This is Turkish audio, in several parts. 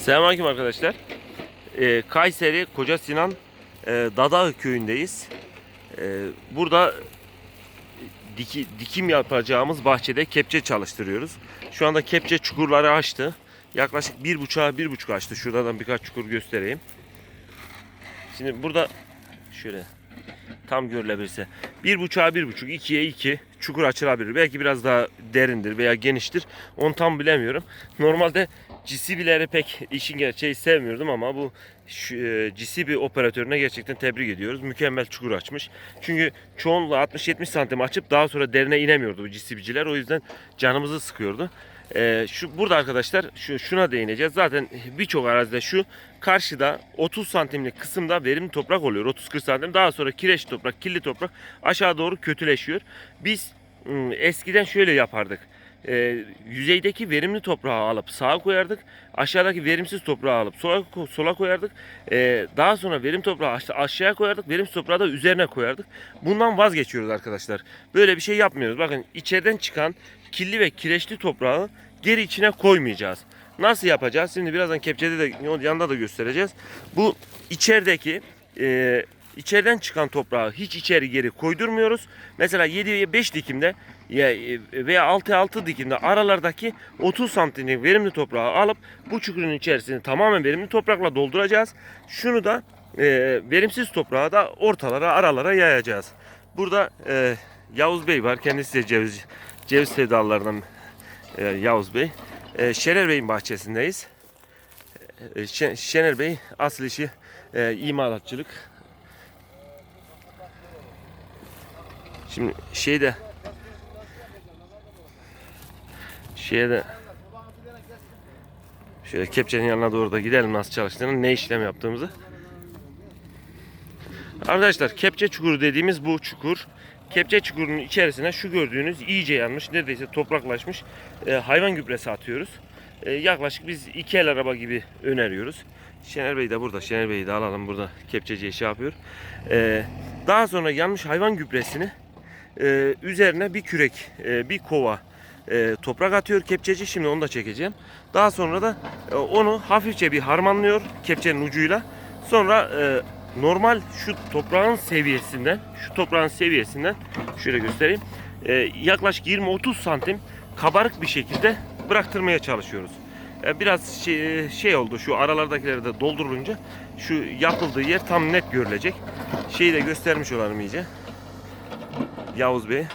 Selamünaleyküm arkadaşlar. Ee, Kayseri Koca Sinan e, Dadağ köyündeyiz. Ee, burada diki, dikim yapacağımız bahçede kepçe çalıştırıyoruz. Şu anda kepçe çukurları açtı. Yaklaşık bir buçuğa bir buçuk açtı. Şuradan birkaç çukur göstereyim. Şimdi burada şöyle tam görülebilirse bir buçuğa bir buçuk ikiye iki çukur açılabilir. Belki biraz daha derindir veya geniştir. Onu tam bilemiyorum. Normalde GCB'leri pek işin gerçeği sevmiyordum ama bu şu, e, GCB operatörüne gerçekten tebrik ediyoruz. Mükemmel çukur açmış. Çünkü çoğunluğu 60-70 santim açıp daha sonra derine inemiyordu bu GCB'ciler. O yüzden canımızı sıkıyordu. E, şu burada arkadaşlar şu şuna değineceğiz. Zaten birçok arazide şu karşıda 30 santimlik kısımda verimli toprak oluyor. 30-40 santim. Daha sonra kireç toprak, kirli toprak aşağı doğru kötüleşiyor. Biz ım, eskiden şöyle yapardık. Ee, yüzeydeki verimli toprağı alıp sağa koyardık. Aşağıdaki verimsiz toprağı alıp sola, sola koyardık. Ee, daha sonra verim toprağı aşa- aşağıya koyardık. Verimsiz toprağı da üzerine koyardık. Bundan vazgeçiyoruz arkadaşlar. Böyle bir şey yapmıyoruz. Bakın içeriden çıkan kirli ve kireçli toprağı geri içine koymayacağız. Nasıl yapacağız? Şimdi birazdan kepçede de yanında da göstereceğiz. Bu içerideki e, içeriden çıkan toprağı hiç içeri geri koydurmuyoruz. Mesela 7'ye 5 dikimde e, veya 6'ya 6 dikimde aralardaki 30 santimlik verimli toprağı alıp bu çukurun içerisini tamamen verimli toprakla dolduracağız. Şunu da e, verimsiz toprağı da ortalara aralara yayacağız. Burada e, Yavuz Bey var. Kendisi de ceviz, ceviz sevdalılarından e, Yavuz Bey. E, Şener Bey'in bahçesindeyiz. E, Şe- Şener Bey asıl işi e, imalatçılık. Şimdi şeyde şeyde şöyle kepçenin yanına doğru da gidelim nasıl çalıştığını, ne işlem yaptığımızı. Arkadaşlar kepçe çukuru dediğimiz bu çukur. Kepçe çukurunun içerisine şu gördüğünüz iyice yanmış, neredeyse topraklaşmış e, hayvan gübresi atıyoruz. E, yaklaşık biz iki el araba gibi öneriyoruz. Şener Bey de burada. Şener Bey'i de alalım burada kepçeciye şey yapıyor. E, daha sonra yanmış hayvan gübresini e, üzerine bir kürek, e, bir kova e, toprak atıyor kepçeci. Şimdi onu da çekeceğim. Daha sonra da e, onu hafifçe bir harmanlıyor kepçenin ucuyla. Sonra e, normal şu toprağın seviyesinden, şu toprağın seviyesinden şöyle göstereyim. E, yaklaşık 20-30 santim kabarık bir şekilde bıraktırmaya çalışıyoruz. E, biraz şey, şey oldu şu aralardakileri de doldurulunca şu yapıldığı yer tam net görülecek. Şeyi de göstermiş olalım iyice. Yavuz Bey.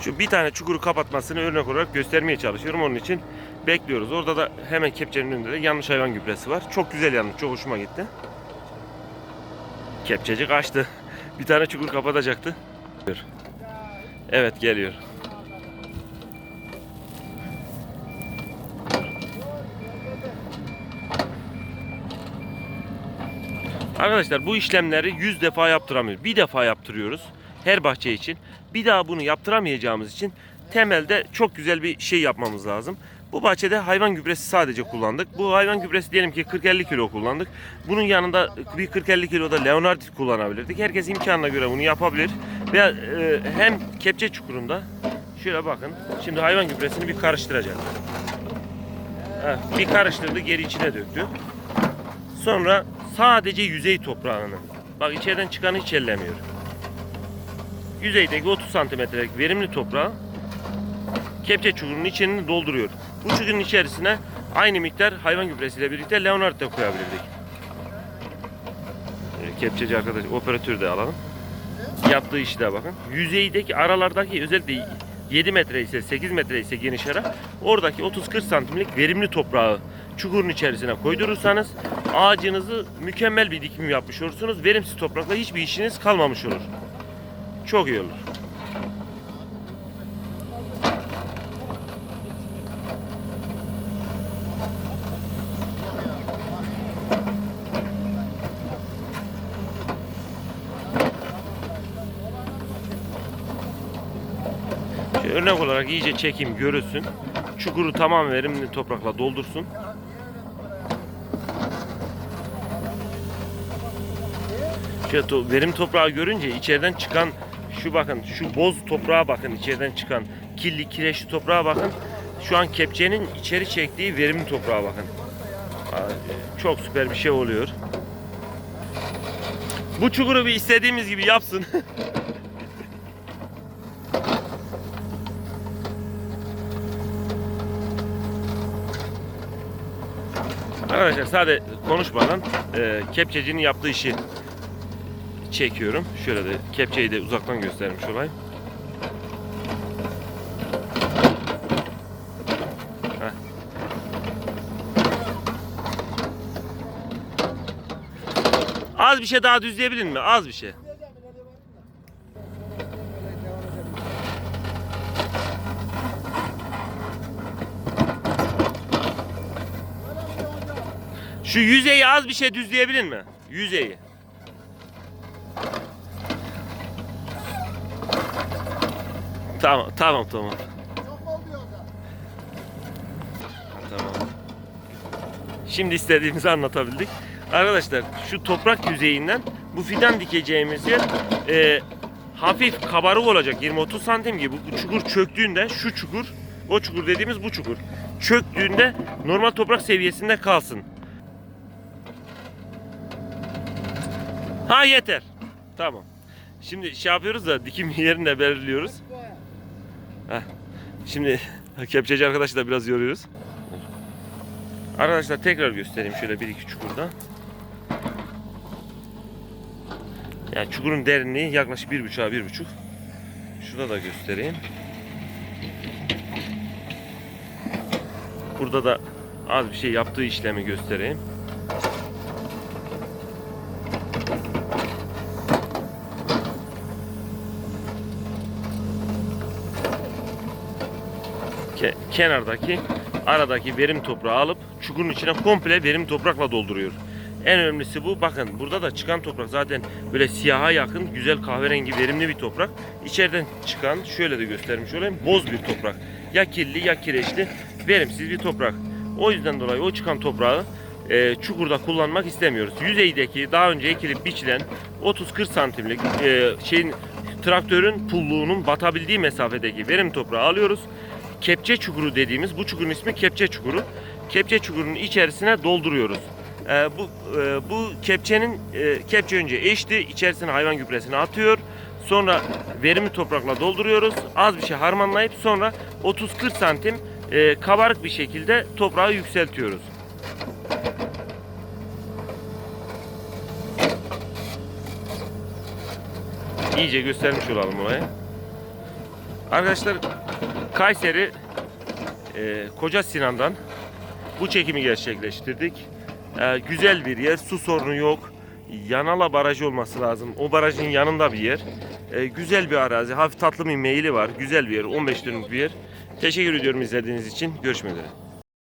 Şu bir tane çukuru kapatmasını örnek olarak göstermeye çalışıyorum. Onun için bekliyoruz. Orada da hemen kepçenin önünde de yanlış hayvan gübresi var. Çok güzel yanmış. Çok hoşuma gitti. Kepçeci kaçtı. Bir tane çukur kapatacaktı. Evet geliyor. Arkadaşlar bu işlemleri 100 defa yaptıramıyoruz. Bir defa yaptırıyoruz her bahçe için. Bir daha bunu yaptıramayacağımız için temelde çok güzel bir şey yapmamız lazım. Bu bahçede hayvan gübresi sadece kullandık. Bu hayvan gübresi diyelim ki 40-50 kilo kullandık. Bunun yanında bir 40-50 kilo da Leonardit kullanabilirdik. Herkes imkanına göre bunu yapabilir. Veya e, hem kepçe çukurunda şöyle bakın. Şimdi hayvan gübresini bir karıştıracak. Heh, bir karıştırdı geri içine döktü. Sonra sadece yüzey toprağını. Bak içeriden çıkanı hiç ellemiyor. Yüzeydeki 30 santimetrelik verimli toprağı kepçe çukurunun içini dolduruyor. Bu çukurun içerisine aynı miktar hayvan gübresiyle birlikte Leonard da koyabilirdik. Kepçeci arkadaş operatörü de alalım. Yaptığı işi de bakın. Yüzeydeki aralardaki özellikle 7 metre ise 8 metre ise geniş ara oradaki 30-40 santimlik verimli toprağı çukurun içerisine koydurursanız ağacınızı mükemmel bir dikim yapmış olursunuz. Verimsiz toprakla hiçbir işiniz kalmamış olur. Çok iyi olur. Örnek olarak iyice çekeyim görülsün. Çukuru tamam verimli toprakla doldursun. Şöyle to- verim toprağı görünce içeriden çıkan Şu bakın şu boz toprağa bakın içeriden çıkan kirli kireçli toprağa bakın. Şu an kepçenin içeri çektiği verimli toprağa bakın. Çok süper bir şey oluyor. Bu çukuru bir istediğimiz gibi yapsın. Arkadaşlar sadece konuşmadan e, kepçecinin yaptığı işi çekiyorum. Şöyle de kepçeyi de uzaktan göstermiş olayım. Heh. Az bir şey daha düzleyebilir mi? Az bir şey. Şu yüzeyi az bir şey düzleyebilir mi? Yüzeyi. Tamam, tamam, tamam. Şimdi istediğimizi anlatabildik. Arkadaşlar şu toprak yüzeyinden bu fidan dikeceğimiz yer e, hafif kabarık olacak 20-30 santim gibi. Bu çukur çöktüğünde şu çukur, o çukur dediğimiz bu çukur. Çöktüğünde normal toprak seviyesinde kalsın. Ha yeter. Tamam. Şimdi şey yapıyoruz da dikim yerini de belirliyoruz. Şimdi kepçeci arkadaşı da biraz yoruyoruz. Arkadaşlar tekrar göstereyim şöyle bir iki çukurda. Yani çukurun derinliği yaklaşık bir buçuğa bir buçuk. Şurada da göstereyim. Burada da az bir şey yaptığı işlemi göstereyim. Ke- kenardaki aradaki verim toprağı alıp çukurun içine komple verim toprakla dolduruyor. En önemlisi bu. Bakın burada da çıkan toprak zaten böyle siyaha yakın güzel kahverengi verimli bir toprak. İçeriden çıkan şöyle de göstermiş olayım boz bir toprak. Ya kirli ya kireçli verimsiz bir toprak. O yüzden dolayı o çıkan toprağı e, çukurda kullanmak istemiyoruz. Yüzeydeki daha önce ekilip biçilen 30-40 santimlik e, şeyin traktörün pulluğunun batabildiği mesafedeki verim toprağı alıyoruz kepçe çukuru dediğimiz bu çukurun ismi kepçe çukuru. Kepçe çukurunun içerisine dolduruyoruz. Ee, bu e, bu kepçenin e, kepçe önce eşti, içerisine hayvan gübresini atıyor. Sonra verimli toprakla dolduruyoruz. Az bir şey harmanlayıp sonra 30-40 santim e, kabarık bir şekilde toprağı yükseltiyoruz. İyice göstermiş olalım olayı. Arkadaşlar Kayseri e, Koca Sinan'dan bu çekimi gerçekleştirdik. E, güzel bir yer, su sorunu yok. Yanala barajı olması lazım. O barajın yanında bir yer. E, güzel bir arazi, hafif tatlı bir meyili var. Güzel bir yer, 15 dönümlük bir yer. Teşekkür ediyorum izlediğiniz için. Görüşmek üzere.